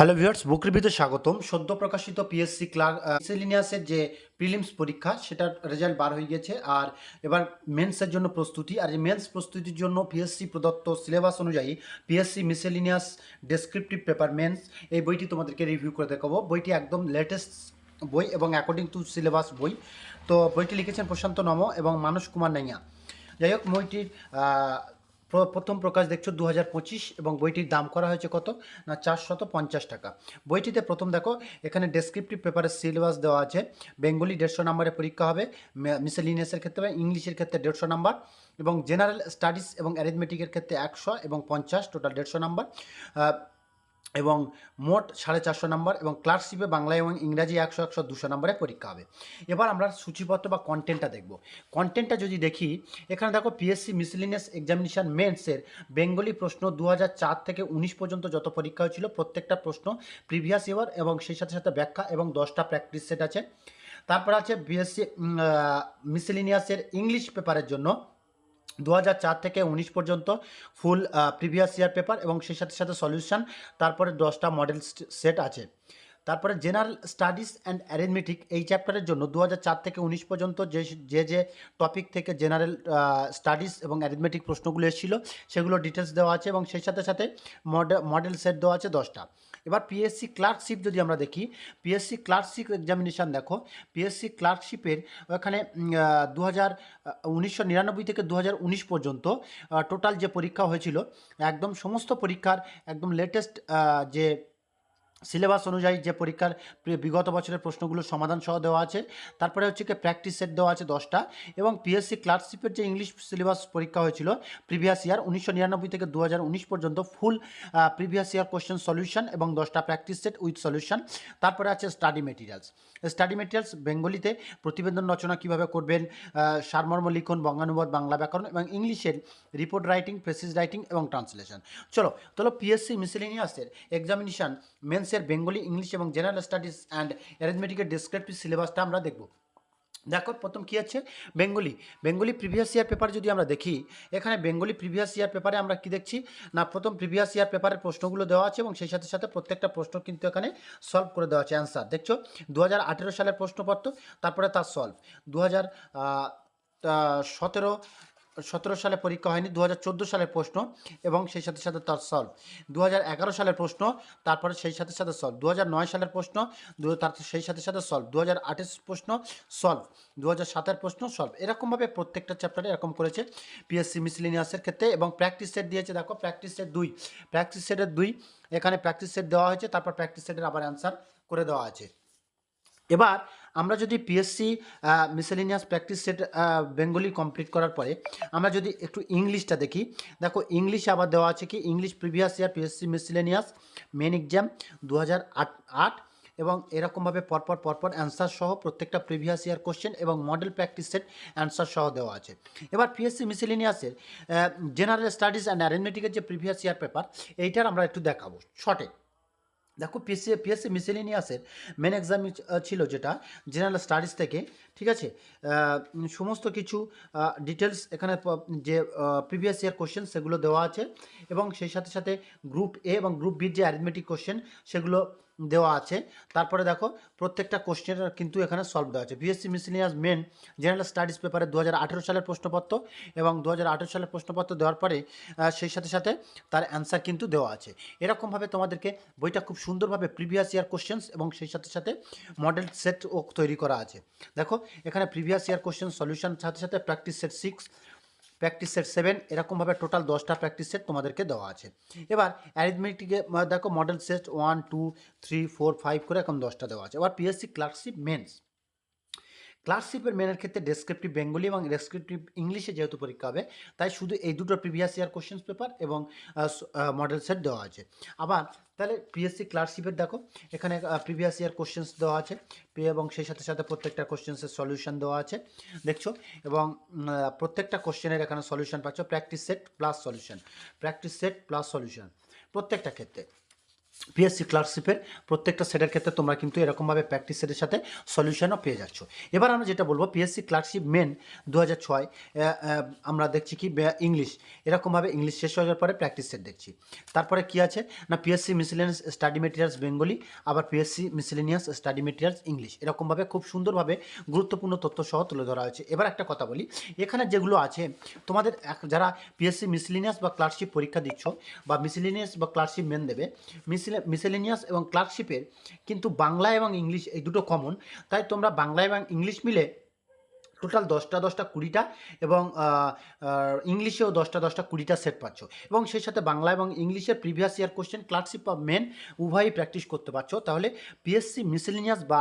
Hello viewers বুক স্বাগতম। সদ্য প্রকাশিত পিএসসি ক্লার্ক মিসেলিনিয়াসের যে প্রিলিমস পরীক্ষা, সেটার রেজাল্ট বার হয়ে গেছে। আর এবার মেন্সের জন্য প্রস্তুতি। আর এই মেন্স প্রস্তুতির জন্য পিএসসি প্রদত্ত সিলেবাস অনুযায়ী PSC miscellaneous descriptive paper mains এই বইটি তোমাদেরকে রিভিউ করে দেখাবো। বইটি একদম লেটেস্ট বই এবং অ্যাকর্ডিং টু সিলেবাস বই। তো বইটি লিখেছেন প্রশান্ত নম এবং মানস কুমার নাইয়া। যাই হোক, বইটির প্রথম প্রকাশ দেখছ দু হাজার পঁচিশ এবং বইটির দাম করা হয়েছে কত? না, চারশত পঞ্চাশ টাকা। বইটিতে প্রথম দেখো, এখানে ডেসক্রিপটিভ পেপারের সিলেবাস দেওয়া আছে। বেঙ্গলি দেড়শো নাম্বারে পরীক্ষা হবে। মিসেলিনিয়াসের ক্ষেত্রে, ইংলিশের ক্ষেত্রে দেড়শো নম্বর এবং জেনারেল স্টাডিজ এবং অ্যারিথমেটিকের ক্ষেত্রে একশো এবং পঞ্চাশ টোটাল দেড়শো নাম্বার। এবং মোট সাড়ে চারশো নাম্বার এবং ক্লার্কশিপে বাংলা এবং ইংরাজি একশো একশো দুশো নম্বরে পরীক্ষা হবে। এবার আমরা সূচিপত্র বা কন্টেন্টটা দেখব। কন্টেন্টটা যদি দেখি, এখানে দেখো পিএসসি মিসলিনিয়াস এক্সামিনেশান মেন্সের বেঙ্গলি প্রশ্ন দু থেকে উনিশ পর্যন্ত যত পরীক্ষা হয়েছিল, প্রত্যেকটা প্রশ্ন প্রিভিয়াস ইয়ার এবং সেই সাথে সাথে ব্যাখ্যা এবং দশটা প্র্যাকটিস সেট আছে। তারপর আছে বিএসসি মিসলিনিয়াসের ইংলিশ পেপারের জন্য দু থেকে উনিশ পর্যন্ত ফুল প্রিভিয়াস ইয়ার পেপার এবং সেই সাথে সাথে সলিউশন তারপরে দশটা মডেল সেট আছে। তারপরে জেনারেল স্টাডিজ অ্যান্ড অ্যারেথমেটিক এই চ্যাপ্টারের জন্য দু থেকে উনিশ পর্যন্ত যে যে যে টপিক থেকে জেনারেল স্টাডিজ এবং অ্যারেথমেটিক প্রশ্নগুলো এসেছিল, সেগুলো ডিটেলস দেওয়া আছে এবং সেই সাথে সাথে মডেল মডেল সেট দেওয়া আছে দশটা। এবার পিএসসি ক্লার্কশিপ যদি আমরা দেখি পিএসসি ক্লার্কশিপ এক্সামিনেশান দেখো পিএসসি ক্লার্কশিপের ওখানে দু হাজার উনিশশো নিরানব্বই থেকে দু হাজার উনিশ পর্যন্ত টোটাল যে পরীক্ষা হয়েছিল, একদম সমস্ত পরীক্ষার একদম লেটেস্ট যে সিলেবাস অনুযায়ী যে পরীক্ষার বিগত বছরের প্রশ্নগুলোর সমাধান সহ দেওয়া আছে, তারপরে হচ্ছে কি প্র্যাকটিস সেট দেওয়া আছে দশটা, এবং পিএসসি ক্লার্কশিপের যে ইংলিশ সিলেবাস পরীক্ষা হয়েছিল প্রিভিয়াস ইয়ার উনিশশো নিরানব্বই থেকে দু হাজার উনিশ পর্যন্ত full previous year question solution এবং দশটা প্র্যাকটিস সেট উইথ সলিউশন তারপরে আছে স্টাডি মেটেরিয়ালস স্টাডি মেটেরিয়ালস বেঙ্গলিতে প্রতিবেদন রচনা কীভাবে করবেন সারমর্ম লিখন, বঙ্গানুবাদ, বাংলা ব্যাকরণ এবং ইংলিশের রিপোর্ট রাইটিং প্রেসিস রাইটিং এবং ট্রান্সলেশন চলো, তাহলে পিএসসি মিসেলিনিয়াসের এক্সামিনেশান মেন্সের বেঙ্গলি, ইংলিশ এবং জেনারেল স্টাডিজ অ্যান্ড অ্যারেথমেটিকের ডিসক্রিপটিভ সিলেবাসটা আমরা দেখব। দেখো, প্রথম কী আছে? Bengali. Bengali previous year paper যদি আমরা দেখি, এখানে বেঙ্গলি প্রিভিয়াস ইয়ার পেপারে আমরা কি দেখছি? না, প্রথম প্রিভিয়াস ইয়ার পেপারের প্রশ্নগুলো দেওয়া আছে এবং সেই সাথে সাথে প্রত্যেকটা প্রশ্ন কিন্তু এখানে সলভ করে দেওয়া আছে অ্যান্সার দেখছ? দু হাজার আঠেরো সালের প্রশ্নপত্র, তারপরে তার সলভ দু সতেরো সালে পরীক্ষা হয়নি দু হাজার চোদ্দ সালের প্রশ্ন এবং সেই সাথে সাথে তার সলভ দু হাজার এগারো সালের প্রশ্ন, তারপরে সেই সাথে সাথে সলভ দু হাজার নয় সালের প্রশ্ন তার সেই সাথে সাথে সলভ দু প্রশ্ন সলভ দু সাতের প্রশ্ন সলভ এরকমভাবে প্রত্যেকটা চ্যাপ্টারে এরকম করেছে পিএসসি মিসলিনিয়াসের ক্ষেত্রে এবং প্র্যাকটিস সেট দিয়েছে। দেখো প্র্যাকটিস সেট দুই। প্র্যাকটিস সেটের দুই। এখানে প্র্যাকটিস সেট দেওয়া হয়েছে, তারপর প্র্যাকটিস সেটের আবার অ্যান্সার করে দেওয়া আছে। এবার আমরা যদি PSC miscellaneous practice set Bengali complete করার পরে আমরা যদি একটু ইংলিশটা দেখি, দেখো ইংলিশে আবার দেওয়া আছে কি? English previous year PSC miscellaneous main exam দু আট, এবং এরকমভাবে পরপর পরপর অ্যান্সার সহ প্রত্যেকটা প্রিভিয়াস ইয়ার কোশ্চেন এবং মডেল প্র্যাকটিস সেট অ্যান্সার সহ দেওয়া আছে। এবার পিএসসি মিসেলিনিয়াসের জেনারেল স্টাডিজ অ্যান্ড অ্যারেনমেটিকের যে প্রিভিয়াস ইয়ার পেপার এইটার আমরা একটু দেখাবো। শর্টে দেখো পিএসসি পিএসসি মিসেলিনিয়াসের মেন এক্সাম ছিল যেটা জেনারেল স্টাডিজ থেকে, ঠিক আছে? সমস্ত কিছু ডিটেলস এখানে যে প্রিভিয়াস ইয়ার কোশ্চেন সেগুলো দেওয়া আছে এবং সেই সাথে সাথে গ্রুপ এ এবং গ্রুপ বির যে অ্যারিথমেটিক কোশ্চেন সেগুলো দেওয়া আছে। তারপরে দেখো, প্রত্যেকটা কোশ্চেনের কিন্তু এখানে সলভ দেওয়া আছে। PSC miscellaneous main general studies পেপারে দু হাজার আঠেরো সালের প্রশ্নপত্র এবং দু হাজার আঠেরো সালের প্রশ্নপত্র দেওয়ার পরে সেই সাথে সাথে তার অ্যান্সার কিন্তু দেওয়া আছে। এরকমভাবে তোমাদেরকে বইটা খুব সুন্দরভাবে প্রিভিয়াস ইয়ার কোশ্চেন্স এবং সেই সাথে সাথে মডেল সেট ও তৈরি করা আছে। দেখো, এখানে প্রিভিয়াস ইয়ার কোশ্চেন সলিউশন সাথে সাথে practice set six practice set seven এরকমভাবে টোটাল দশটা প্র্যাকটিস সেট তোমাদেরকে দেওয়া আছে। এবার অ্যারিথমেটিকে দেখো model set one two three four five করে এখন দশটা দেওয়া আছে। এবার পিএসসি ক্লার্কশিপ মেন্স ক্লার্কশিপের মেনের ক্ষেত্রে ডেসক্রিপটিভ বেঙ্গলি এবং ডেসক্রিপটিভ ইংলিশে যেহেতু পরীক্ষা হবে, তাই শুধু এই দুটো প্রিভিয়াস ইয়ার কোশ্চেন পেপার এবং মডেল সেট দেওয়া আছে। আবার তাহলে পিএসসি ক্লার্কশিপের দেখো, এখানে প্রিভিয়াস ইয়ার কোশ্চেন্স দেওয়া আছে এবং সেই সাথে সাথে প্রত্যেকটা কোশ্চেন্সের সলিউশন দেওয়া আছে, দেখছ? এবং প্রত্যেকটা কোশ্চেনের এখানে সলিউশন পাচ্ছ practice set plus solution practice set plus solution প্রত্যেকটা ক্ষেত্রে। পিএসসি ক্লার্কশিপের প্রত্যেকটা সেটের ক্ষেত্রে তোমরা কিন্তু এরকমভাবে প্র্যাকটিস সেটের সাথে সলিউশনও পেয়ে যাচ্ছ। এবার আমরা যেটা বলব পিএসসি ক্লার্কশিপ মেন দু হাজার ছয় আমরা দেখছি কি ইংলিশ এরকমভাবে ইংলিশ শেষ হয়ে যাওয়ার পরে প্র্যাকটিস সেট দেখছি। তারপরে কি আছে? না PSC miscellaneous study materials Bengali আবার PSC miscellaneous study materials English এরকমভাবে খুব সুন্দরভাবে গুরুত্বপূর্ণ তথ্য সহ তুলে ধরা হয়েছে। এবার একটা কথা বলি, এখানে যেগুলো আছে, তোমাদের যারা পিএসসি মিসলিনিয়াস বা ক্লার্কশিপ পরীক্ষা দিচ্ছ বা মিসলিনিয়াস বা ক্লার্কশিপ মেন দেবে মিসেলিনিয়াস এবং ক্লার্কশিপের কিন্তু বাংলা এবং ইংলিশ এই দুটো কমন তাই তোমরা বাংলা এবং ইংলিশ মিলে টোটাল দশটা দশটা, কুড়িটা এবং ইংলিশেও দশটা দশটা, কুড়িটা সেট পাচ্ছ। এবং সেই সাথে বাংলা এবং ইংলিশের প্রিভিয়াস ইয়ার কোশ্চেন ক্লার্কশিপ বা মেন উভয়ই প্র্যাকটিস করতে পারছ। তাহলে পিএসসি মিসেলিনিয়াস বা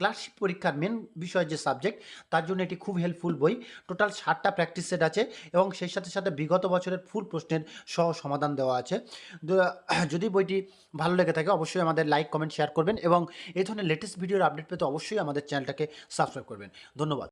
ক্লার্কশিপ পরীক্ষার মেন বিষয় যে সাবজেক্ট তার জন্য এটি খুব হেল্পফুল বই। টোটাল ষাটটা প্র্যাকটিস সেট আছে এবং সেই সাথে সাথে বিগত বছরের ফুল প্রশ্নের সহ সমাধান দেওয়া আছে। যদি বইটি ভালো লেগে থাকে, অবশ্যই আমাদের লাইক কমেন্ট শেয়ার করবেন এবং এই ধরনের লেটেস্ট ভিডিওর আপডেট পেতে অবশ্যই আমাদের চ্যানেলটাকে সাবস্ক্রাইব করবেন। ধন্যবাদ।